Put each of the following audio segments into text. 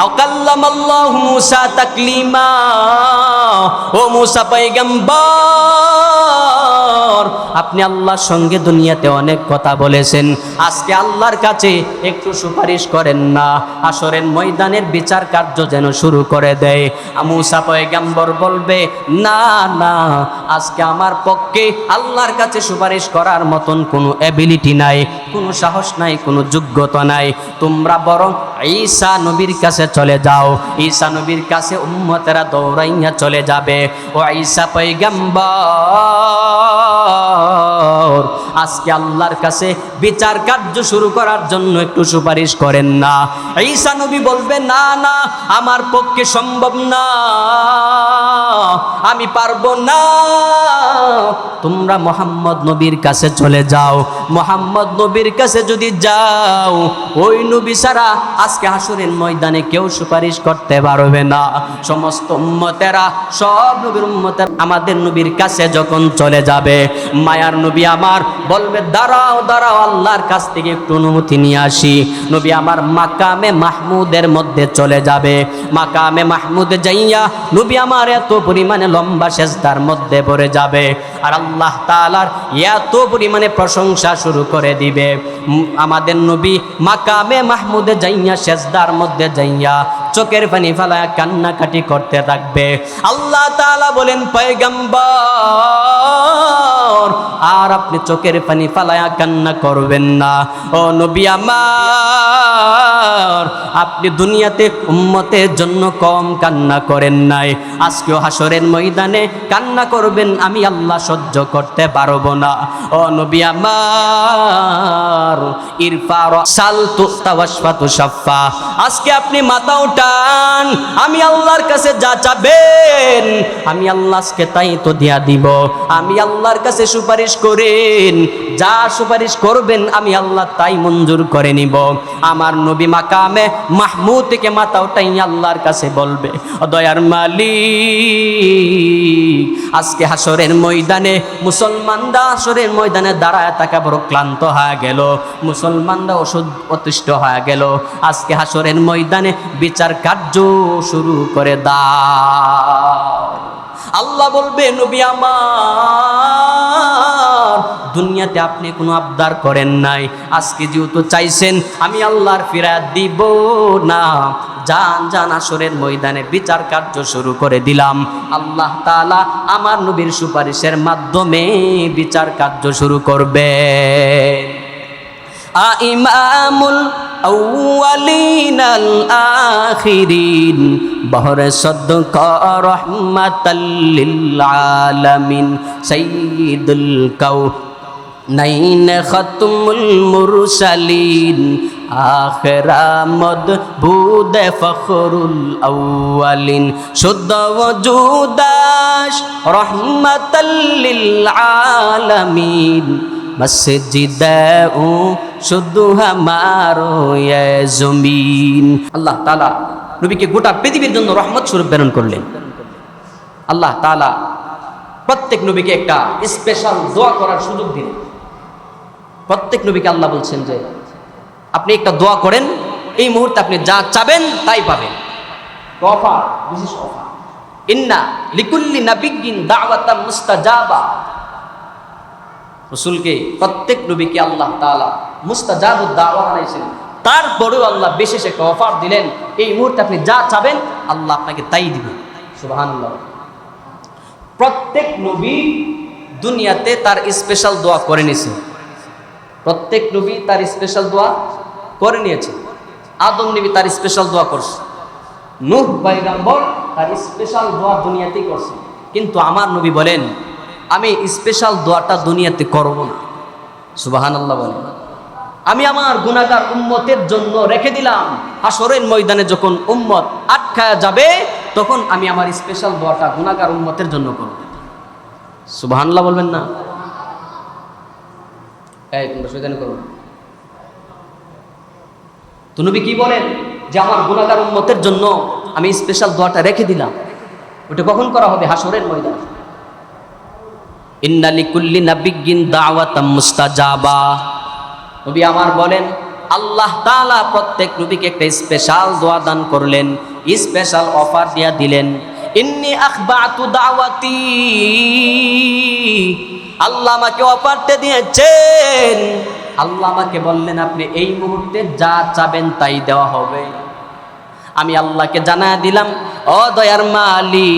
আও কাল্লামাল্লাহু মুসা তাকলিমা। ও মুসা পয়গম্বর আপনি আল্লাহর সঙ্গে দুনিয়াতে অনেক কথা বলেছেন। আজকে আল্লাহর কাছে একটু সুপারিশ করেন না। আসরের ময়দানের বিচার কার্য যেন শুরু করে দেয়। মুসা পয়গাম্বর বলবে, না না, আজকে আমার পক্ষে আল্লাহর কাছে সুপারিশ করার মতন কোনো অ্যাবিলিটি নাই, কোনো সাহস নাই, কোনো যোগ্যতা নাই। তোমরা বরং ঈসা নবীর কাছে চলে যাও। ঈসা নবীর কাছে উম্মতেরা দৌড়াইয়া চলে যাবে। ও ঈসা পয়গাম্বর আজকে আল্লাহর কাছে বিচার কার্য শুরু করার জন্য একটু সুপারিশ করেন না। ঈসা নবী বলবে, না না, আমার পক্ষে সম্ভব না। আমি পারব না। তোমরা মোহাম্মদ নবীর কাছে চলে যাও। মোহাম্মদ নবীর কাছে যদি যাও, ওই নবী ছাড়া আজকে হাসুরের ময়দানে কেউ সুপারিশ করতে পারবে না। সমস্ত উম্মতেরা, সব নবীর উম্মতের আমাদের নবীর কাছে যখন চলে যাবে, মায়ার নবী আমার বলবে, দাঁড়াও দাঁড়াও, আল্লাহর কাছ থেকে একটু অনুমতি নিয়ে আসি। নবী আমার মাকামে মাহমুদের মধ্যে চলে যাবে। মাকামে মাহমুদে যাইয়া নবী আমার এত পরিমাণে লম্বা সেজদার মধ্যে পড়ে যাবে। আর আল্লাহ তালার এত পরিমাণে প্রশংসা শুরু করে দিবে। আমাদের নবী মাকামে মাহমুদে যাইয়া সেজদার মধ্যে যাইয়া চোখের পানি ফেলা কান্নাকাটি করতে থাকবে। আল্লাহ তালা বলেন পয়গম্বর আর আপনি চোখের পানি ফালায়া কান্না করবেন না। ও নবী আমার, আপনি দুনিয়াতে উম্মতের জন্য কম কান্না করেন নাই। আজকেও হাসরের ময়দানে কান্না করবেন, আমি আল্লাহ সহ্য করতে পারব না। ও নবী আমার, ইরফার সাল তুস্তাওয়াসফাতু সাফা আজকে আপনি মাথা উঠান, আমি আল্লাহর কাছে যা চাবেন, আমি আল্লাহকে তাই তো দিয়া দিব। আমি আল্লাহর কাছে সুপারিশ করেন। যা সুপারিশ করবেন, আমি আল্লাহ তাই মঞ্জুর করে নিব। আমার নবী মাকামে মাহমুদ থেকে মাথা উঠাই আল্লাহর কাছে বলবে দয়ার মালিক, আজকে হাসরের ময়দানে মুসলমানরা হাসরের ময়দানে দাঁড়ায় থাকা বড় ক্লান্ত হয়ে গেল। মুসলমানরা ওষুধ অতিষ্ঠ হয়ে গেল। আজকে হাসরের ময়দানে বিচার কার্য শুরু করে দা আল্লাহ বলবে, নবী আমার দুনিয়াতে আপনি কোনো আবদার করেন নাই। আজকে যেহেতু চাইছেন, আমি আল্লাহর ফিরা দিব না। যান যান, আসরের ময়দানে বিচার কার্য শুরু করে দিলাম। আল্লাহ তালা আমার নবীর সুপারিশের মাধ্যমে বিচার কার্য শুরু করবে আ ইমামুল আল আখিরিন। বহর সদ্ক রহমাতাল্লিল আলামিন সাইয়্যিদুল কাউ নাইন খতমুল মুরসালিন। আখরামদ বুদ ফখরুল আউয়ালিন। শুদ্ধ ওজুদাস রহমাতাল্লিল আলামিন মসজিদ শুধু হামারো জমিন। আল্লাহ তালা নবীকে গোটা পৃথিবীর জন্য রহমত স্বরূপ প্রেরণ করলেন। আল্লাহ তালা প্রত্যেক নবীকে একটা স্পেশাল দোয়া করার সুযোগ দিলেন। প্রত্যেক নবীকে আল্লাহ বলছেন যে, আপনি একটা দোয়া করেন, এই মুহূর্তে আপনি যা চাবেন তাই পাবেন। অফা বিশেষ অফা ইন্না লিকুল্লি নাবিগিন দাওয়াতাম মুস্তাজাবা। রসুলকে প্রত্যেক নবীকে আল্লাহ তাআলা মুস্তাজাবুদ দাওয়া বানাইছেন। তারপরেও আল্লাহ বিশেষ একটা অফার দিলেন, এই মুহূর্তে আপনি যা চাবেন, আল্লাহ আপনাকে তাই দিবেন। সুবহানাল্লাহ। প্রত্যেক নবী দুনিয়াতে তার স্পেশাল দোয়া করে নিয়েছে। প্রত্যেক নবী তার স্পেশাল দোয়া করে নিয়েছে। আদম নবী তার স্পেশাল দোয়া করছে। নূহ পয়গম্বর তার স্পেশাল দোয়া দুনিয়াতেই করছে। কিন্তু আমার নবী বলেন আমি স্পেশাল দোয়াটা দুনিয়াতে করব না। সুবাহান আল্লাহ বলেন আমি আমার গুণাগার উম্মতের জন্য রেখে দিলাম। হাসরের ময়দানে যখন উম্মত আটকায়া যাবে, তখন আমি আমার স্পেশাল দোয়াটা গুণাগার উম্মতের জন্য করব। সুবাহান্লাহ বলবেন না? এই কি বলেন? যে আমার গুণাগার উম্মতের জন্য আমি স্পেশাল দোয়াটা রেখে দিলাম। ওটা কখন করা হবে? হাসরের ময়দানে। ইন্নালি কুল্লি নাবিগিন দাওয়াতাম মুস্তাজাবা। নবী আমার বলেন, আল্লাহ তাআলা প্রত্যেক নবীকে একটা স্পেশাল দোয়া দান করলেন স্পেশাল অফার দিয়া দিলেন। ইন্নি আখবাতু দাওয়াতি। আল্লাহ আমাকে অফারটা দিয়েছেন। আল্লাহ আমাকে বললেন, আপনি এই মুহূর্তে যা চাবেন তাই দেওয়া হবে। আমি আল্লাহকে জানা দিলাম, ও দয়ার মালিক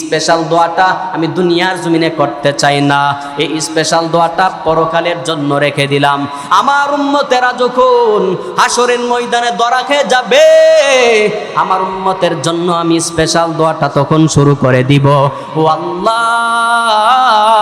স্পেশাল দোয়াটা আমি দুনিয়ার জমিনে করতে চাই না। এই স্পেশাল দোয়াটা পরকালের জন্য রেখে দিলাম। আমার উম্মতেরা যখন হাসরের ময়দানে দরা খেয়ে যাবে, আমার উম্মতের জন্য আমি স্পেশাল দোয়াটা তখন শুরু করে দিব। ও আল্লাহ!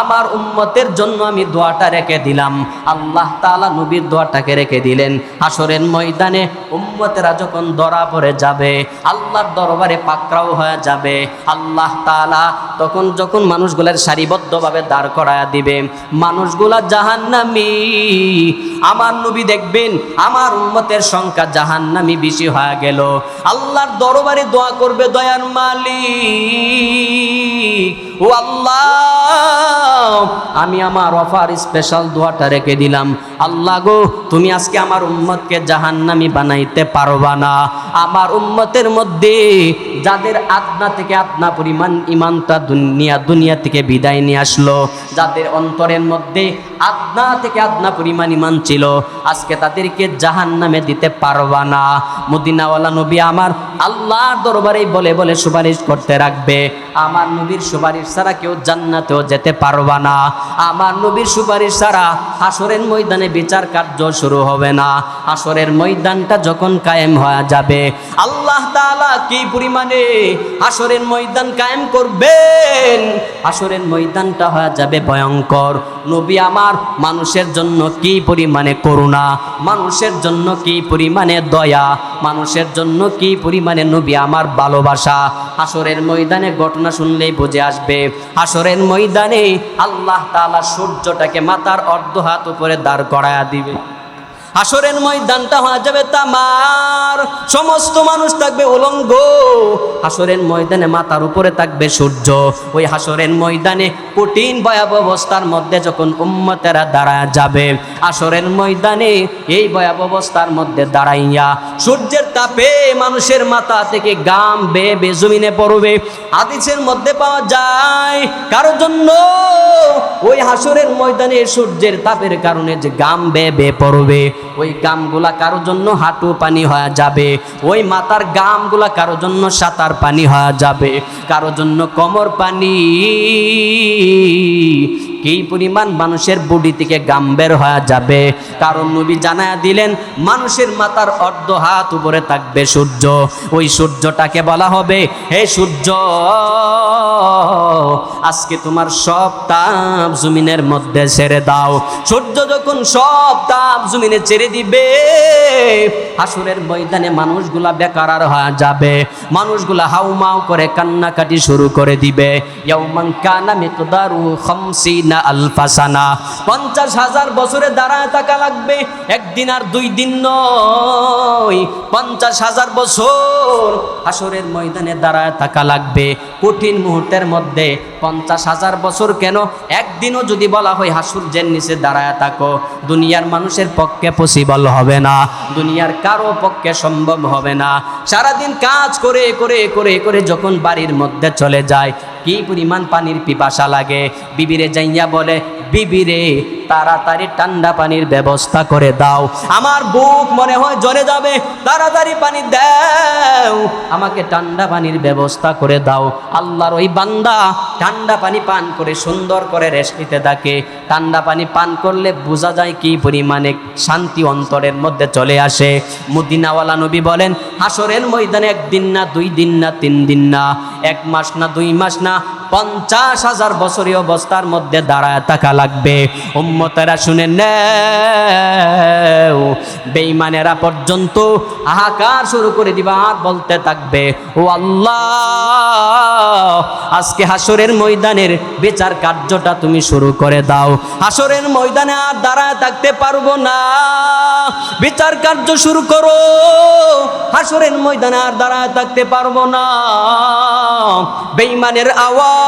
আমার উম্মতের জন্য আমি দোয়াটা রেখে দিলাম। আল্লাহ তাআলা নবীর দোয়াটাকে রেখে দিলেন। আসরের ময়দানে উম্মতেরা যখন ধরা পড়ে যাবে, আল্লাহর দরবারে পাকড়াও হয়ে যাবে। আল্লাহ তাআলা তখন যখন মানুষগুলোর সারিবদ্ধভাবে দাঁড় করায়া দিবে, মানুষগুলা জাহান্নামী। আমার নবী দেখবেন, আমার উম্মতের সংখ্যা জাহান্নামী বেশি হয়ে গেল। আল্লাহর দরবারে দোয়া করবে, দয়ার মালিক আল্লাহ, আমি আমার অফার স্পেশাল দোয়াটা রেখে দিলাম। আল্লাহ গো, তুমি আজকে আমার উম্মতকে জাহান্নামি বানাইতে পারবা না। আমার উম্মতের মধ্যে যাদের আদনা থেকে আদনা পরিমাণ ইমানটা দুনিয়া দুনিয়া থেকে বিদায় নিয়ে আসলো, যাদের অন্তরের মধ্যে আদনা থেকে আদনা পরিমাণ ইমান ছিল, আজকে তাদেরকে জাহান্নামে দিতে পারবা না। মদিনাওয়ালা নবী আমার আল্লাহর দরবারেই বলে বলে সুপারিশ করতে রাখবে। আমার নবীর সুপারিশ ছাড়া কেউ জান্নাতেও যেতে পারবা না। আমার নবীর সুপারিশ ছাড়া হাসরের ময়দানে বিচার কার্য শুরু হবে না। হাসরের ময়দানটা যখন কায়েম হয়ে যাবে, আল্লাহ তাআলা কি পরিমাণে হাসরের ময়দান কায়েম করবেন? হাসরের ময়দানটা হয়ে যাবে ভয়ঙ্কর। নবী আমার মানুষের জন্য কি পরিমাণে করুণা? মানুষের জন্য কি পরিমাণে দয়া? মানুষের জন্য কি পরিমাণে নবী আমার ভালোবাসা? আসরের ময়দানে ঘটনা শুনলেই বুঝে আসবে। আসরের ময়দানে আল্লাহ তালা সূর্যটাকে মাতার অর্ধ হাত উপরে দাঁড় করায়া দিবে। হাসরের ময়দানটা হয়ে যাবে তামার। সমস্ত মানুষ থাকবে উলঙ্গ। হাসরের ময়দানে মাথার উপরে থাকবে সূর্য। ওই হাসরের ময়দানে কঠিন ভয়াবহ অবস্থার মধ্যে যখন উম্মতেরা দাঁড়ায় যাবে হাসরের ময়দানে এই ভয়াবহ অবস্থার মধ্যে দাঁড়াইয়া সূর্যের তাপে মানুষের মাথা থেকে গাম বে বে জমিনে পড়বে। হাদিসের মধ্যে পাওয়া যায়, কারোর জন্য ওই হাসরের ময়দানে সূর্যের তাপের কারণে যে গাম বে বে পড়বে। ওই গামগুলা কারও জন্য হাঁটু পানি হওয়া যাবে, ওই মাথার গামগুলা কারও জন্য সাঁতার পানি হওয়া যাবে কারও জন্য কমর পানি কি পরিমাণ মানুষের বডি থেকে গাম বের হয়ে যাবে? কারণ নবী জানায়া দিলেন, মানুষের মাথার অর্ধ হাত উপরে থাকবে সূর্য। ওই সূর্যটাকে বলা হবে, হে সূর্য, আজকে তোমার সব তাপ জমিনের মধ্যে ছেড়ে দাও। সূর্য যখন সব তাপ জমিনে ছেড়ে দিবে, হাসুরের ময়দানে মানুষগুলা বেকার আর হয়ে যাবে। মানুষগুলা হাউমাউ করে কান্নাকাটি শুরু করে দিবে। ইয়াউমান কানা মিকদারু খামসিনা আলফাসানা। পঞ্চাশ হাজার বছরে দাঁড়ায় থাকা লাগবে, একদিন আর দুই দিন নয়। পঞ্চাশ হাজার বছর হাসরের ময়দানে দাঁড়ায় থাকা লাগবে। কঠিন মুহূর্তের মধ্যে পঞ্চাশ হাজার বছর কেন? একদিনও যদি বলা হয় হাসুর্যের নিচে দাঁড়ায় থাকো, দুনিয়ার মানুষের পক্ষে পসিবল হবে না। দুনিয়ার কারও পক্ষে সম্ভব হবে না। সারাদিন কাজ করে করে করে করে যখন বাড়ির মধ্যে চলে যায় কি পরিমাণ পানির পিপাসা লাগে? বিবিরে যাইয়া বলে বিবিরে, তাড়াতাড়ি ঠান্ডা পানির ব্যবস্থা করে দাও। আমার বুক মনে হয় জ্বরে যাবে, তাড়াতাড়ি পানি দাও। আমাকে ঠান্ডা পানির ব্যবস্থা করে দাও। আল্লাহর ওই বান্দা ঠান্ডা পানি পান করে, সুন্দর করে রেস্ট নিতে থাকে। ঠান্ডা পানি পান করলে বোঝা যায় কি পরিমাণে শান্তি অন্তরের মধ্যে চলে আসে। মুদিনাওয়ালা নবী বলেন হাসরের ময়দানে একদিন না, দুই দিন না, তিন দিন না, এক মাস না, দুই মাস না পঞ্চাশ হাজার বছরী অবস্থার মধ্যে দাঁড়ায় থাকা লাগবে। উম্মতেরা শুনে নেও বেইমানেরা পর্যন্ত হাহাকার শুরু করে দিবা আর বলতে থাকবে, ও আল্লাহ, আজকে হাসরের ময়দানের বিচার কার্যটা তুমি শুরু করে দাও। হাসরের ময়দানে আর দাঁড়ায় থাকতে পারব না। বিচার কার্য শুরু করো। হাসরের ময়দানে আর দাঁড়ায় থাকতে পারব না। বেইমানের আওয়াজ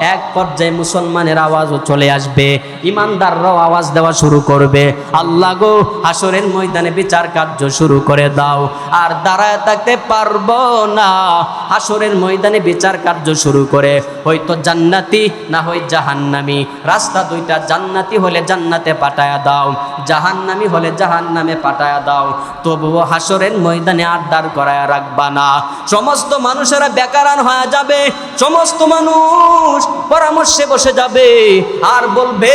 এক পর্যায়ে মুসলমানের আওয়াজও চলে আসবে। ইমানদাররাও আওয়াজ দেওয়া শুরু করবে। আল্লাহ গো হাসরের ময়দানে বিচার কার্য শুরু করে দাও। আর দাঁড়ায় থাকতে পারব না। হাসরের ময়দানে বিচার কার্য শুরু করে। হয়তো জান্নাতি, না হয় জাহান্নামি। রাস্তা দুইটা জান্নাতি হলে জান্নাতে পাঠায়া দাও। জাহান্নামি হলে জাহান্নামে পাঠায়া দাও। তবুও হাসরের ময়দানে আর দাঁড় করায়া রাখবা না। সমস্ত মানুষেরা বেকারান হয়ে যাবে। সমস্ত মানুষ পরামর্শে বসে যাবে। আর বলবে,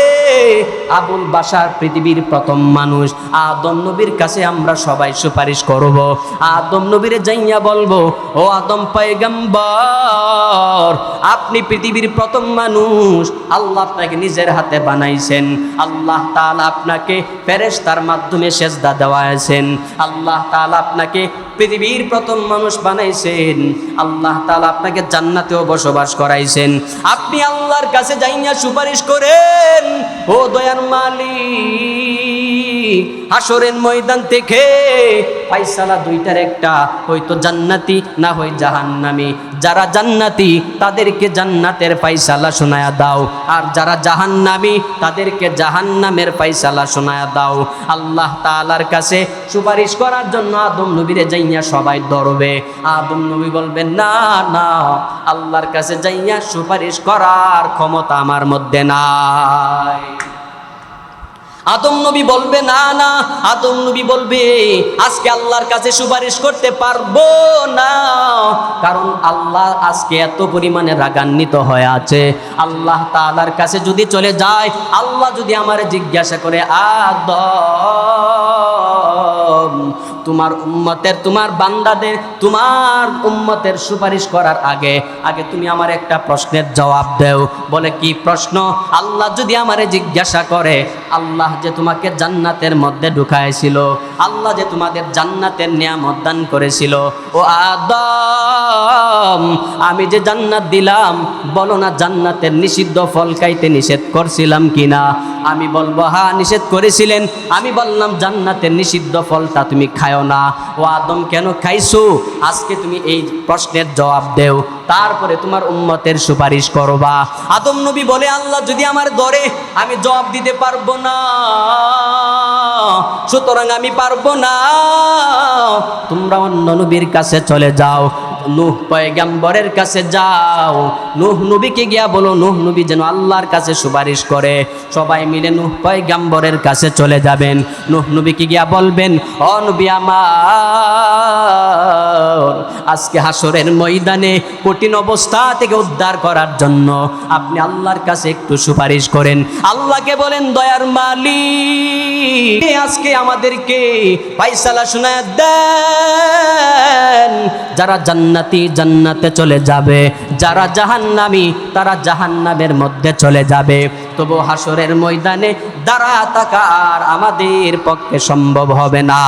আবুল বাসার পৃথিবীর প্রথম মানুষ। আদম নবীর কাছে আমরা সবাই সুপারিশ করব। আদম নবীর যাইয়া বলব, ও আদম পায়গাম্বর, আপনি পৃথিবীর প্রথম মানুষ। আল্লাহ আপনাকে নিজের হাতে বানাইছেন। আল্লাহ তাআলা আপনাকে ফেরেশতার মাধ্যমে সেজদা দেওয়াইছেন। আল্লাহ তাআলা আপনাকে পৃথিবীর প্রথম মানুষ বানাইছেন। আল্লাহ তাআলা আপনাকে জান্নাতেও বসবাস করাইছেন। আপনি আল্লাহর কাছে যাইয়া সুপারিশ করেন ও দয়ার মালিক। হাসরের ময়দান থেকে ফাইসালা দুইটার একটা, হয়তো জান্নাতি না হয় জাহান্নামি। যারা জান্নাতি, তাদেরকে জান্নাতের ফাইসালা শোনায়া দাও। আর যারা জাহান্নামি, তাদেরকে জাহান্নামের ফাইসালা শোনায়া দাও। আল্লাহ তাআলার কাছে সুপারিশ করার জন্য আদম নবীরে যাইয়া সবাই ধরবে আদম নবী বলবেন, না না, আল্লাহর কাছে যাইয়া সুপারিশ করার ক্ষমতা আমার মধ্যে নাই। আদম নবী বলবে, না না, আদম নবী বলবে, আজকে আল্লাহর কাছে সুপারিশ করতে পারব না। কারণ আল্লাহ আজকে এত পরিমাণে রাগান্বিত হয়ে আছে। আল্লাহ তালার কাছে যদি চলে যায়, আল্লাহ যদি আমার জিজ্ঞাসা করে, আদম তোমার উম্মতের, তোমার বান্দাদের, তোমার উম্মতের সুপারিশ করার আগে আগে তুমি আমার একটা প্রশ্নের জবাব দেও। বলে কি প্রশ্ন? আল্লাহ যদি আমারে জিজ্ঞাসা করে, আল্লাহ যে তোমাকে জান্নাতের মধ্যে ঢুকাইছিল, আল্লাহ যে তোমাদের জান্নাতের নিয়ামত দান করেছিল, ও আদম, আমি যে জান্নাত দিলাম, বলো না জান্নাতের নিষিদ্ধ ফল খাইতে নিষেধ করছিলাম কিনা? আমি বলব, হা, নিষেধ করেছিলেন। আমি বললাম, জান্নাতের নিষিদ্ধ ফলটা তুমি খায়ো না। ও আদম, কেন খাইছো? আজকে তুমি এই প্রশ্নের জবাব দেও। তারপরে তোমার উম্মতের সুপারিশ করবা। আদম নবী বলে, আল্লাহ যদি আমার দরে আমি জবাব দিতে পারব না, সুতরাং আমি পারব না। তোমরা অন্য নবীর কাছে চলে যাও। নুহ পয়গাম্বরের কাছে যাও। নুহ নবীকে গিয়া বলো, নুহ নবী যেন আল্লাহর কাছে সুপারিশ করে। সবাই মিলে নুহ পয়গাম্বরের কাছে চলে যাবেন। নুহ নবীকে গিয়া বলবেন অ নবী আমার, আজকে হাসরের ময়দানে কঠিন অবস্থা থেকে উদ্ধার করার জন্য আপনি আল্লাহর কাছে একটু সুপারিশ করেন। আল্লাহকে বলেন, দয়ার মালিক আজকে আমাদেরকে ফাইসালা শোনায় দেন। যারা জান্নাতি জান্নাতে চলে যাবে। যারা জাহান্নামি, তারা জাহান্নামের মধ্যে চলে যাবে। তবু হাসরের ময়দানে দাঁড়া থাকা আর আমাদের পক্ষে সম্ভব হবে না।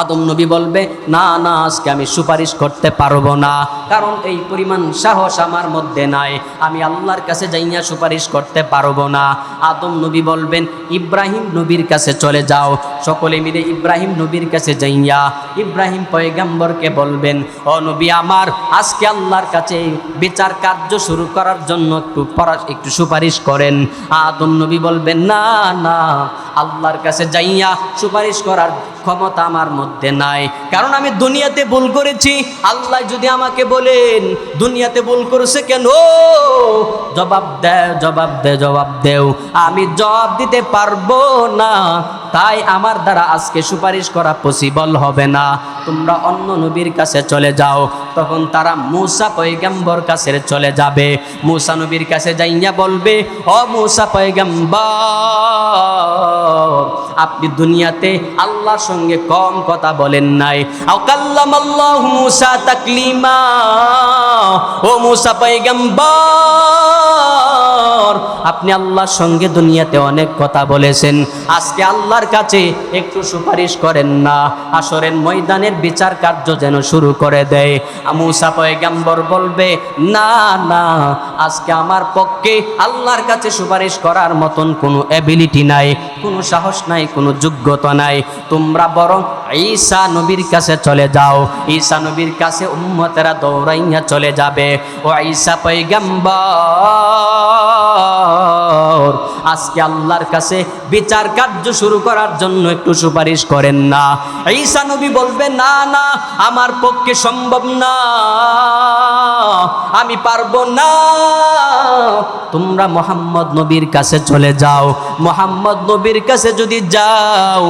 আদম নবী বলবে, না না, আজকে আমি সুপারিশ করতে পারব না। কারণ এই পরিমাণ সাহস আমার মধ্যে নাই। আমি আল্লাহর কাছে যাইয়া সুপারিশ করতে পারব না। আদম নবী বলবেন, ইব্রাহিম নবীর কাছে চলে যাও। সকলে মিলে ইব্রাহিম নবীর কাছে যাইয়া ইব্রাহিম পয়গাম্বরকে বলবেন, ও নবী আমার, আজকে আল্লাহর কাছে বিচার কার্য শুরু করার জন্য একটু একটু সুপারিশ করেন। আদম নবী বলবেন, না না, আল্লাহর কাছে যাইয়া সুপারিশ করার ক্ষমতা আমার মধ্যে নাই। কারণ আমি দুনিয়াতে ভুল করেছি। আল্লাহ যদি আমাকে বলেন, দুনিয়াতে ভুল করেছে কেন? জবাব দেও জবাব দে, জবাব দেও। আমি জবাব দিতে পারব না। তাই আমার দ্বারা আজকে সুপারিশ করা পসিবল হবে না। তোমরা অন্য নবীর কাছে চলে যাও। তখন তারা মুসা পয়গাম্বর কাছে চলে যাবে। মুসা নবীর কাছে যাইয়া বলবে, ও মুসা পয়গাম্বর, আপনি দুনিয়াতে আল্লাহর সঙ্গে কম কথা বলেন নাই। মুসা তাকলিমা। ও মুসা পয়গাম্বর, আপনি আল্লাহর সঙ্গে দুনিয়াতে অনেক কথা বলেছেন। আজকে আল্লাহর কাছে একটু সুপারিশ করেন না। আসরের ময়দানের বিচার কার্য যেন শুরু করে দেয়। মুসা পয়গাম্বর বলবে, না না, আজকে আমার পক্ষে আল্লাহর কাছে সুপারিশ করার মতন কোনো অ্যাবিলিটি নাই, কোনো সাহস নাই, কোনো যোগ্যতা নাই। তোমরা বরং ঈসা নবীর কাছে চলে যাও। ঈসা নবীর কাছে উম্মতেরা দৌড়াইয়া চলে যাবে। ও ঈসা পৈগম্বর আজকে আল্লাহর কাছে বিচার কার্য শুরু করার জন্য একটু সুপারিশ করেন না। ঈসা নবী বলবে, না না, আমার পক্ষে সম্ভব না। আমি পারব না। তোমরা মোহাম্মদ নবীর কাছে চলে যাও। মোহাম্মদ নবীর কাছে যদি যাও,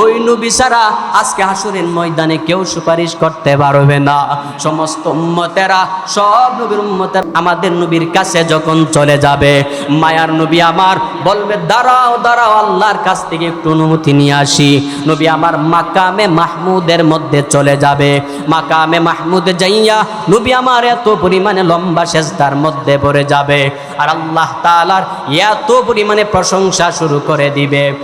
ওই নবী ছাড়া আজকে হাসুরের ময়দানে কেউ সুপারিশ করতে পারবে না। সমস্ত উম্মতেরা, সব নবীর উম্মতের আমাদের নবীর কাছে যখন চলে যাবে মায়ার নবী আমার, বলবে, দাঁড়াও দাঁড়াও, আল্লাহর কাছ থেকে একটু অনুমতি নিয়ে আসি। নবী আমার মাকামে মাহমুদের মধ্যে চলে যাবে। মাকামে মাহমুদ যাইয়া নবী আমার এত পরিমাণে লম্বা সেজদার মধ্যে পড়ে যাবে আর আল্লাহ তাআলার এত পরিমাণে প্রশংসা শুরু করে দিবে।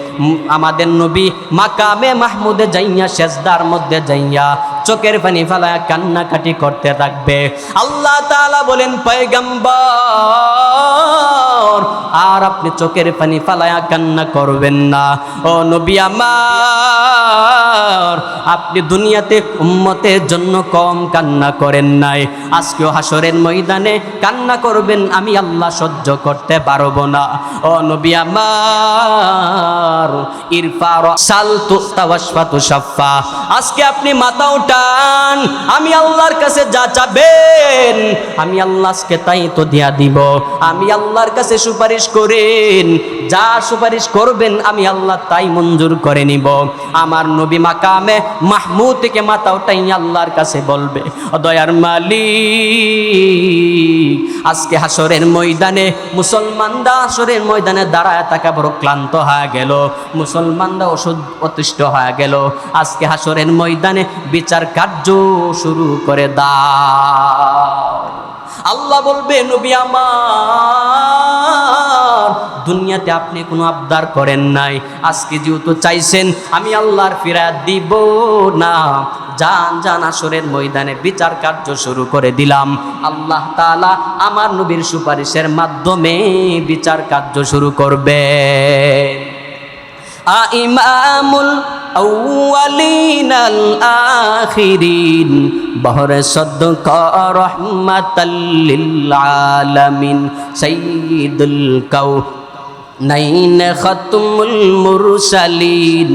আমাদের নবী মাকামে মাহমুদে যাইয়া সেজদার মধ্যে যাইয়া চোখের পানি ফেলায় কান্নাকাটি করতে থাকবে। আল্লাহ তাআলা বলেন পয়গম্বর আর আপনি চোখের পানি ফালায়া কান্না করবেন না। ও নবী আমার, আপনি দুনিয়াতে উম্মতের জন্য কম কান্না করেন নাই। আজকেও হাসরের ময়দানে কান্না করবেন, আমি আল্লাহ সহ্য করতে পারব না। ও নবী আমার ইরফা সাল তুস্তাওয়াসফাতু সাফা আজকে আপনি মাথা উঠান, আমি আল্লাহর কাছে যা চাবেন, আমি আল্লাহকে তাই তো দিয়া দিব। আমি আল্লাহর কাছে সুপারিশ করেন। যা সুপারিশ করবেন, আমি আল্লাহ তাই মঞ্জুর করে নিব। আমার নবী মাকামে মাহমুদ থেকে মাথা উঠাই আল্লাহর কাছে বলবে দয়ার মালিক, আজকে হাসরের ময়দানে মুসলমানরা হাসরের ময়দানে দাঁড়ায় থাকা বড় ক্লান্ত হয়ে গেল। মুসলমানরা ওষুধ অতিষ্ঠ হয়ে গেল। আজকে হাসরের ময়দানে বিচার কার্য শুরু করে দা আল্লাহ বলবে, নবী আমার দুনিয়াতে আপনি কোনো আবদার করেন নাই। আজকে যেহেতু চাইছেন, আমি আল্লাহর ফিরা দিব না। যান যান, আসরের ময়দানে বিচার কার্য শুরু করে দিলাম। আল্লাহ তালা আমার নবীর সুপারিশের মাধ্যমে বিচার কার্য শুরু করবে। ইমামুল আউয়ালিন আল আখিরিন, বহরে সদ্ক রহমাতাল্লিল আলামিন, সাইয়্যিদুল নাইন খতমুল মুরসালিন,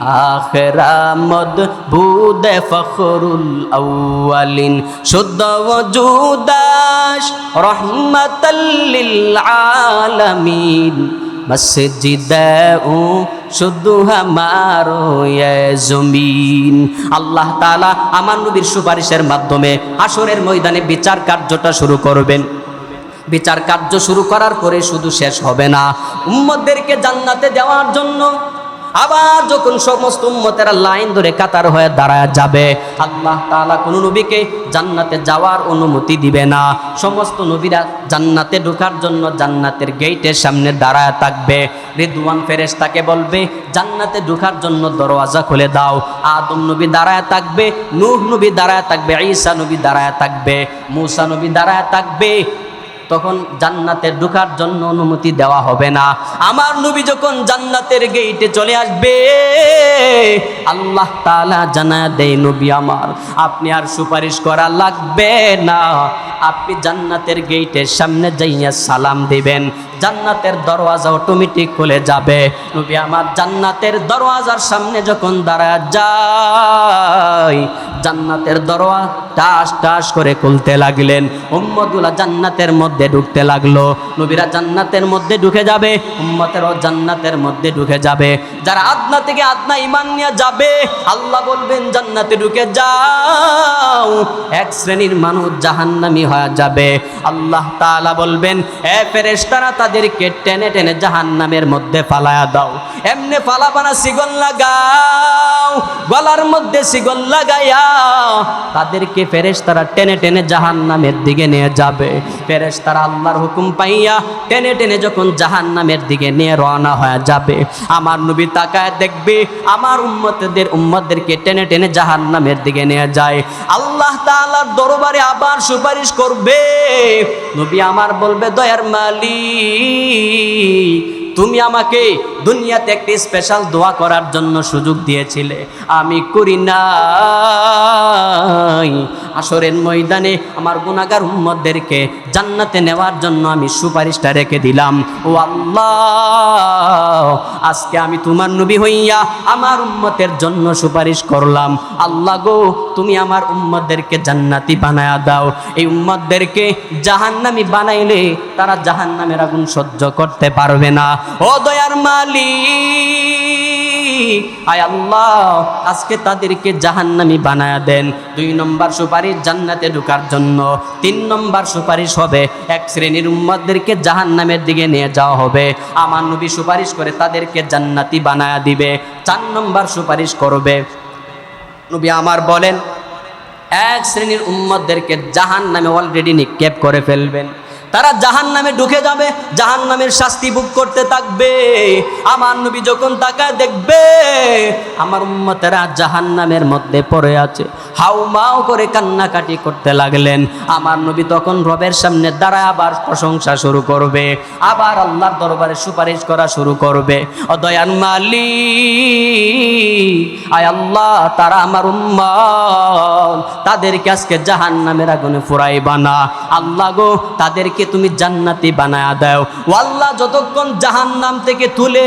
আখরামদ বুদে ফখরুল আউয়ালিন। শুদ্ধ ওজুদাস রহমাতাল্লিল আলামিন। মসজিদ শুধু আমারো জমিন। আল্লাহ তাআলা আমার নবীর সুপারিশের মাধ্যমে আসরের ময়দানে বিচার কার্যটা শুরু করবেন। বিচার কার্য শুরু করার পরে শুধু শেষ হবে না। উম্মতদেরকে জান্নাতে দেওয়ার জন্য আবার যখন সমস্ত উম্মতেরা লাইন ধরে কাতার হয়ে দাঁড়ায় যাবে, আল্লাহ তাআলা কোন নবীকে জান্নাতে যাওয়ার অনুমতি দিবে না। সমস্ত নবীরা জান্নাতে ঢোকার জন্য জান্নাতের গেটের সামনে দাঁড়ায় থাকবে। রিদওয়ান ফেরেশতাকে বলবে, জান্নাতে ঢোকার জন্য দরওয়াজা খুলে দাও। আদম নবী দাঁড়ায় থাকবে, নূহ নবী দাঁড়ায় থাকবে, ঈসা নবী দাঁড়ায় থাকবে, মূসা নবী দাঁড়ায় থাকবে। তখন জান্নাতে ঢুকার জন্য অনুমতি দেওয়া হবে না। আমার নবী যখন জান্নাতের গেইটে চলে আসবে, আল্লাহ তালা জানা দেয়, নবী আমার, আপনি আর সুপারিশ করা লাগবে না। আপনি জান্নাতের গেইটের সামনে যাইয়া সালাম দিবেন। জান্নাতের দরওয়াজা অটোমেটিক খুলে যাবে। নবী আমার, জান্নাতের দরওয়াজার সামনে যখন দাঁড়া যায়, জান্নাতের দরওয়া টাস টাস করে খুলতে লাগলেন। উম্মদুল্লাহ জান্নাতের মধ্যে ঢুকতে লাগল। নবীরা জান্নাতের মধ্যে ঢুকে যাবে, উম্মতেরও জান্নাতের মধ্যে ঢুকে যাবে। যারা আদনা থেকে আদনা ইমান নিয়ে যাবে, আল্লাহ বলবেন, জান্নাতে ঢুকে যাও। এক শ্রেণির মানুষ জাহান্নামি হয়ে যাবে। আল্লাহ তাআলা বলবেন, এ ফেরেশতারা তাদেরকে টেনে টেনে জাহান্নামের মধ্যে ফালায়া দাও। এমনে ফালাবানা সিগল লাগাও, গলার মধ্যে সিগল লাগাইয়া তাদেরকে ফেরেশতারা টেনে টেনে জাহান্নামের দিকে নিয়ে যাবে। ফেরেশতারা আল্লাহর হুকুম পাইয়া টেনে টেনে যখন জাহান নামের দিকে নিয়ে রওনা হয়ে যাবে। আমার নবী তাকায় দেখবে আমার উম্মতদের উম্মতদেরকে টেনে টেনে জাহান নামের দিকে নিয়ে যায়। আল্লাহ তাআলার দরবারে আবার সুপারিশ করবে। নবী আমার বলবে, দয়ার মালিক তুমি আমাকে দুনিয়াতে একটি স্পেশাল দোয়া করার জন্য সুযোগ দিয়েছিলে। আমি করি না আসরের ময়দানে আমার গুণাগার উম্মতদেরকে জান্নাতে নেওয়ার জন্য আমি সুপারিশটা রেখে দিলাম। ও আল্লাহ, আজকে আমি তোমার নবী হইয়া আমার উম্মতের জন্য সুপারিশ করলাম। আল্লাহ গো, তুমি আমার উম্মতদেরকে জান্নাতি বানায়া দাও। এই উম্মতদেরকে জাহান্নামি বানাইলে তারা জাহান্নামের আগুন সহ্য করতে পারবে না। ও দয়ার মালিক, আয় আল্লাহ, আজকে তাদেরকে জাহান্নামি বানায়া দেন। দুই নম্বর সুপারিশ জান্নাতে ঢোকার জন্য, তিন নম্বর সুপারিশ হবে, এক শ্রেণির উম্মতদেরকে জাহান্নামের দিকে নিয়ে যাওয়া হবে। আমার নবী সুপারিশ করে তাদেরকে জান্নাতি বানায়া দিবে, চার নম্বর সুপারিশ করবে। নবী আমার বলেন, এক শ্রেণির উম্মতদেরকে জাহান নামে অলরেডি নিক্ষেপ করে ফেলবেন। তারা জাহান নামে ঢুকে যাবে জাহান নামের শাস্তি ভোগ করতে থাকবে। আমার নবী যখন তাকায় দেখবে, আমার উম্মতেরা জাহান নামের মধ্যে পড়ে আছে। হাউ মাও করে কান্নাকাটি করতে লাগলেন। আমার নবী তখন রবের সামনে দাঁড়ায় আবার প্রশংসা শুরু করবে, আবার আল্লাহর দরবারে সুপারিশ করা শুরু করবে। অদয়ান মালিক, আয় আল্লাহ, তারা আমার উম্মত। তাদেরকে আজকে জাহান নামের আগুনে ফুরাইবা না। আল্লাহ গো, তাদেরকে তুমি জান্নাতি বানায়া দাও। ও আল্লাহ যতক্ষণ জাহান নাম থেকে তুলে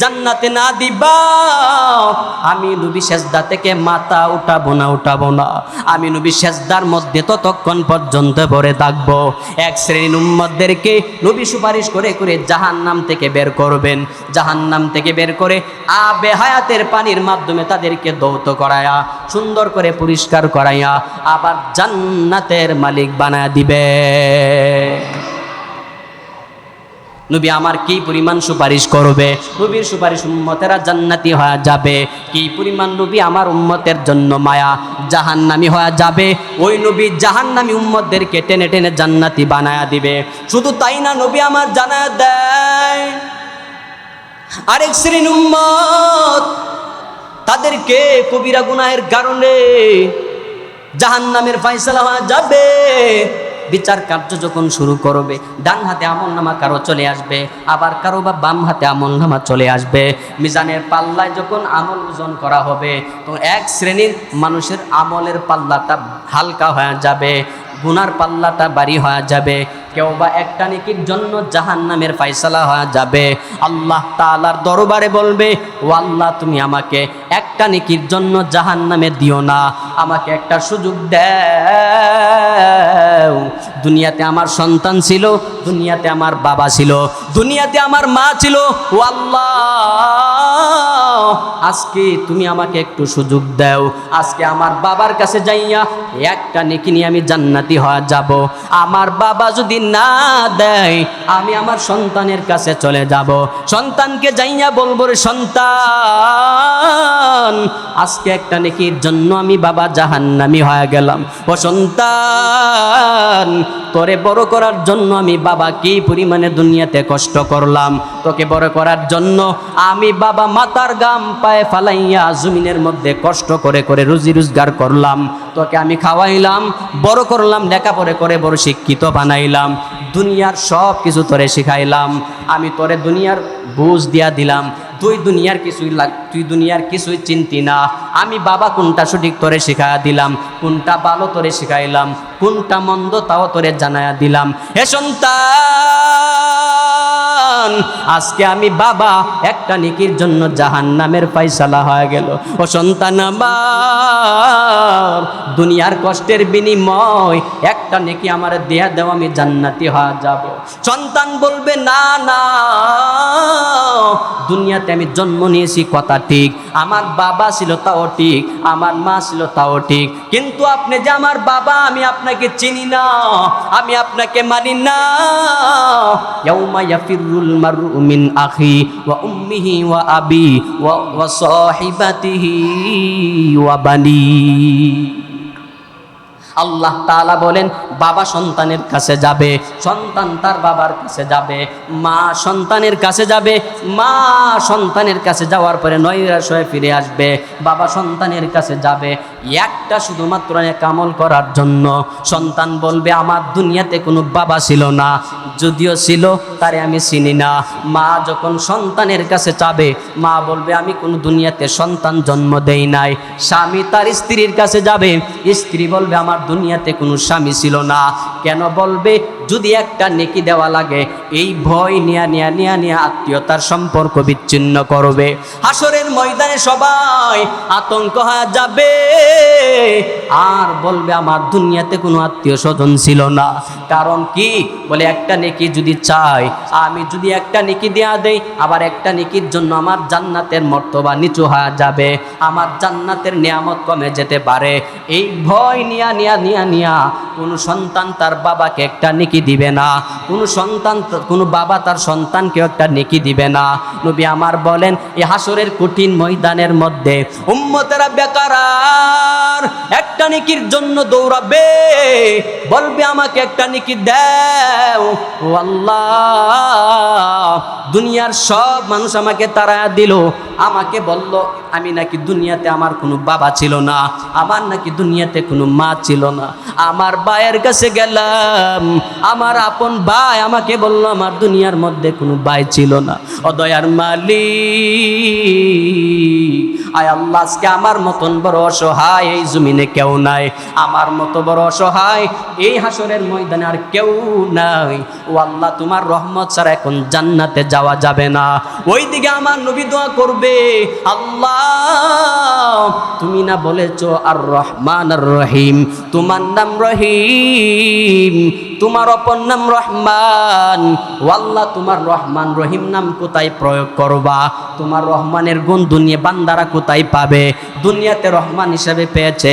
জান্নাতে না দিবা, আমি নবী সেজদা থেকে মাথা উঠাবো না উঠাবো না। আমি নবী সেজদার মধ্যে ততক্ষণ পর্যন্ত পরে থাকব। এক শ্রেণির উম্মতদেরকে নবী সুপারিশ করে করে জাহান নাম থেকে বের করবেন। জাহান নাম থেকে বের করে আবে হায়াতের পানির মাধ্যমে তাদেরকে দৌত করায়া, সুন্দর করে পরিষ্কার করাইয়া আবার জান্নাতের মালিক বানায় দিবে। নবী, আমার কি পরিমাণ সুপারিশ করবে? নবীর সুপারিশ উম্মতেরা জান্নাতি হয়ে যাবে। কি পরিমাণ নবী আমার উম্মতের জন্য মায়া? জাহান্নামি হয়ে যাবে। ওই নবী জাহান্নামি উম্মতদেরকে টেনে টেনে জান্নাতি বানায়া দিবে। শুধু তাই না, নবী আমার জানায় দেয়, আরেক শ্রেণি উম্মত, তাদেরকে কবিরা গুনাহের কারণে জাহান্নামের ফাইসালা হয়ে যাবে। বিচার কার্য যখন শুরু করবে, ডান হাতে আমল নামা কারও চলে আসবে, আবার কারও বা বাম হাতে আমল নামা চলে আসবে। মিজানের পাল্লায় যখন আমল ওজন করা হবে, তো এক শ্রেণির মানুষের আমলের পাল্লাটা হালকা হয়ে যাবে। গুনার পাল্লাটা বাড়ি হয়ে যাবে কেউ বা একটা নেকির জন্য জাহান নামের ফাইসালা হয়ে যাবে। আল্লাহ তালার দরবারে বলবে, ও আল্লাহ, তুমি আমাকে একটা নেকির জন্য জাহান নামে দিও না, আমাকে একটা সুযোগ দেও। দুনিয়াতে আমার সন্তান ছিল, দুনিয়াতে আমার বাবা ছিল, দুনিয়াতে আমার মা ছিল। ও আল্লাহ আজকে তুমি আমাকে একটু সুযোগ দাও। আজকে আমার বাবার কাছে যাইয়া একটা নেকি নিয়ে আমি জান্নাতি হয়ে যাব। আমার বাবা যদি না দেয়, আমি আমার সন্তানের কাছে চলে যাব। সন্তানকে যাইয়া বলব রে সন্তান, আজকে একটা নেকির জন্য আমি বাবা জাহান্নামি হয়ে গেলাম। ও সন্তান, তোরে বড় করার জন্য আমি বাবা কি পরিমাণে দুনিয়াতে কষ্ট করলাম? তোকে বড় করার জন্য আমি বাবা মাতার গাম পায়ে ফালাইয়া জমিনের মধ্যে কষ্ট করে করে রুজি রোজগার করলাম। তোকে আমি খাওয়াইলাম, বড় করলাম, লেখাপড়ে করে বড় শিক্ষিত বানাইলাম। দুনিয়ার সব কিছু তোরে শিখাইলাম। আমি তোরে দুনিয়ার বুঝ দিয়া দিলাম। তুই দুনিয়ার কিছুই লাগ, তুই দুনিয়ার কিছুই চিন্তি না। আমি বাবা কোনটা সঠিক তোরে শিখাইয়া দিলাম, কোনটা ভালো তোরে শিখাইলাম, কোনটা মন্দ তাও তোরে জানাইয়া দিলাম। হে সন্তান! আজকে আমি বাবা, একটা নিকির জন্য জাহান নামের ফাইসালা হয়ে গেল। ও সন্তান দুনিয়ার কষ্টের বিনিময় একটা নেকি আমার দেয়া দেওয়া আমি জান্নাতি হয়ে যাব। সন্তান বলবে, না না, দুনিয়াতে আমি জন্ম নিয়েছি, কথা ঠিক। আমার বাবা ছিল তাও ঠিক, আমার মা ছিল তাও ঠিক। কিন্তু আপনি যে আমার বাবা, আমি আপনাকে চিনি না, আমি আপনাকে মানি না। ইয়াউমা ইয়াফিরুল المرء من أخي وأمه وأبيه وصاحبته وبنيه. আল্লাহ তাআলা বলেন, বাবা সন্তানের কাছে যাবে, সন্তান তার বাবার কাছে যাবে, মা সন্তানের কাছে যাবে, মা সন্তানের কাছে যাওয়ার পরে নৈরাশ হয়ে ফিরে আসবে, বাবা সন্তানের কাছে যাবে। একটা শুধুমাত্র কামল করার জন্য সন্তান বলবে, আমার দুনিয়াতে কোনো বাবা ছিল না, যদিও ছিল, তারে আমি চিনি না। মা যখন সন্তানের কাছে চাবে মা বলবে, আমি কোনো দুনিয়াতে সন্তান জন্ম দেই নাই। স্বামী তার স্ত্রীর কাছে যাবে, স্ত্রী বলবে, আমার দুনিয়াতে কোনো স্বামী ছিল না। কেন বলবে? যদি একটা নেকি দেওয়া লাগে, এই ভয় নিয়া নিয়া নিয়া নিয়া আত্মীয়তার সম্পর্ক বিচ্ছিন্ন করবে। হাসরের ময়দানে সবাই আতঙ্ক হয়ে যাবে। আর বলবে, আমার দুনিয়াতে কোনো আত্মীয় স্বজন ছিল না। কারণ কি? বলে, একটা নেকি যদি চাই, আমি যদি একটা নেকি দেয়া দেই, আবার একটা নেকির জন্য আমার জান্নাতের মর্তবা নিচু হয়ে যাবে। আমার জান্নাতের নিয়ামত কমে যেতে পারে। এই ভয় নিয়া নিয়া নিয়া নিয়া কোনো সন্তান তার বাবাকে একটা নেকি দিবে না। কোনো সন্তান, কোনো বাবা তার সন্তানকে একটা নেকি দিবে না। নবী আমার বলেন এই হাসরের কঠিন ময়দানের মধ্যে উম্মতেরা বেকারার একটা নেকির জন্য দৌড়াবে। বলবে, আমাকে একটা নেকি দাও। ও আল্লাহ, দুনিয়ার সব মানুষ আমাকে তারা দিল। আমাকে বলল, আমি নাকি দুনিয়াতে আমার কোনো বাবা ছিল না, আমার নাকি দুনিয়াতে কোনো মা ছিল না। আমার বায়ের কাছে গেলাম আমার আপন ভাই আমাকে বলল, আমার দুনিয়ার মধ্যে কোনো ভাই ছিল না। অদয়ার মালিক, আয় আল্লাহ, আজকে আমার মতন বড় অসহায়, এই জমিনে কেউ নাই। আমার মতো বড় অসহায়, এই হাসরের ময়দানে আর কেউ নাই। ও আল্লাহ, তোমার রহমত ছাড়া এখন জান্নাতে যাওয়া যাবে না। ওই দিকে আমার নবী দোয়া করবে, আল্লাহ তুমি না বলেছ আর রহমান আর রহিম তোমার নাম রহিম, তোমার অপর নাম রহমান। ওয়াল্লাহ, তোমার রহমান রহিম নাম কোথায় প্রয়োগ করবা? তোমার রহমানের গুণ দুনিয়া বান্দারা কোথায় পাবে? দুনিয়াতে রহমান হিসাবে পেয়েছে।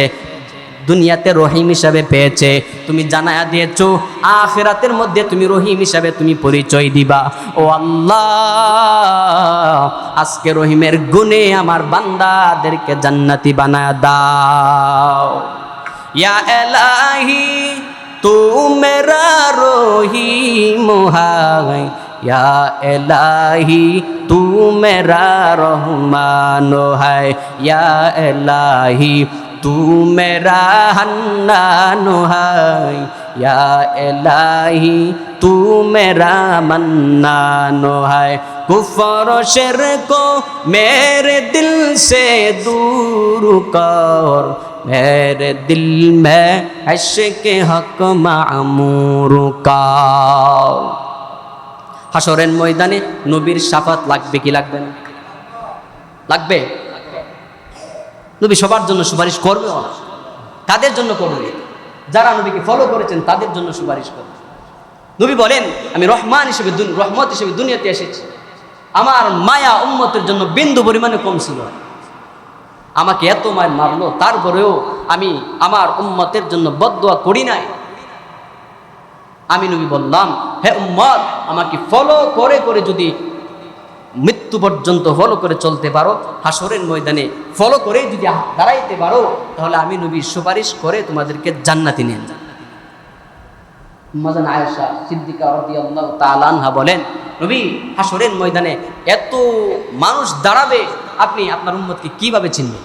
দুনিয়াতে রহিম হিসাবে পেয়েছে তুমি জানায়া দিয়েছো আখেরাতের মধ্যে তুমি রহিম হিসাবে তুমি পরিচয় দিবা ও আল্লাহ আজকে রহিমের গুণে আমার বান্দাদেরকে জান্নাতি বানায় দাও ইয়া এলাহি তু মেরা রহিম হায় या इलाही तू मेरा रहमान है या इलाही तू मेरा हन्नान है या इलाही तू मेरा मन्नान है कुफर शर को मेरे दिल से दूर कर मेरे दिल में अश्क हक मामूर का হাসরের ময়দানে নবীর সাফাত লাগবে কি লাগবে না লাগবে নবী সবার জন্য সুপারিশ করবে না কাদের জন্য করবে। যারা নবীকে ফলো করেছেন, তাদের জন্য সুপারিশ করবে। নবী বলেন, আমি রহমান হিসেবে রহমত হিসেবে দুনিয়াতে এসেছি। আমার মায়া উম্মতের জন্য বিন্দু পরিমাণে কম ছিল আমাকে এত মায় মারলো, তারপরেও আমি আমার উম্মতের জন্য বদদোয়া করি নাই। আমি নবী বললাম, হে উম্মত, আমাকে ফলো করে করে যদি মৃত্যু পর্যন্ত ফলো করে চলতে পারো। হাসরের ময়দানে ফলো করে যদি দাঁড়াইতে পারো, তাহলে আমি নবীর সুপারিশ করে তোমাদেরকে জান্নাতি নিয়ে যান মাজান আয়েশা সিদ্দিকা রাদিয়াল্লাহু তাআলা আনহা বলেন, নবী হাসরের ময়দানে এত মানুষ দাঁড়াবে, আপনি আপনার উম্মতকে কীভাবে চিনবেন?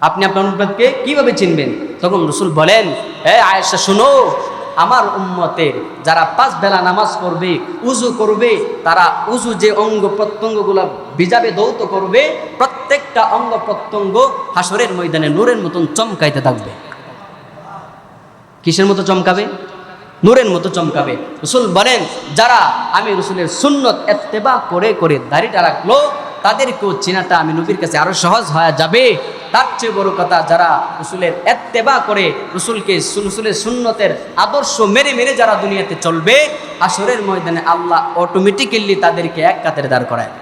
আপনি আপনার উম্মতকে কীভাবে চিনবেন? তখন রসুল বলেন, এ আয়েশা, শুনো আমার উম্মতের যারা পাঁচ বেলা নামাজ পড়বে, উজু করবে, তারা উজু যে অঙ্গ প্রত্যঙ্গগুলো বিজাবে দৌত করবে, প্রত্যেকটা অঙ্গ প্রত্যঙ্গ হাসরের ময়দানে নূরের মতন চমকাইতে থাকবে। কিসের মতো চমকাবে? নূরের মতো চমকাবে। রসুল বলেন, যারা আমি রসুলের সুন্নত এত্তেবা করে করে দাড়িটা রাখল তাদেরকেও চেনাটা আমি নবীর কাছে আরও সহজ হয়ে যাবে। তার চেয়ে বড় কথা যারা রসুলের এত্তেবা করে, রসুলকে রসুলের সুন্নতের আদর্শ মেরে মেরে যারা দুনিয়াতে চলবে আসরের ময়দানে আল্লাহ অটোমেটিক্যালি তাদেরকে এক কাতের দাঁড় করায়।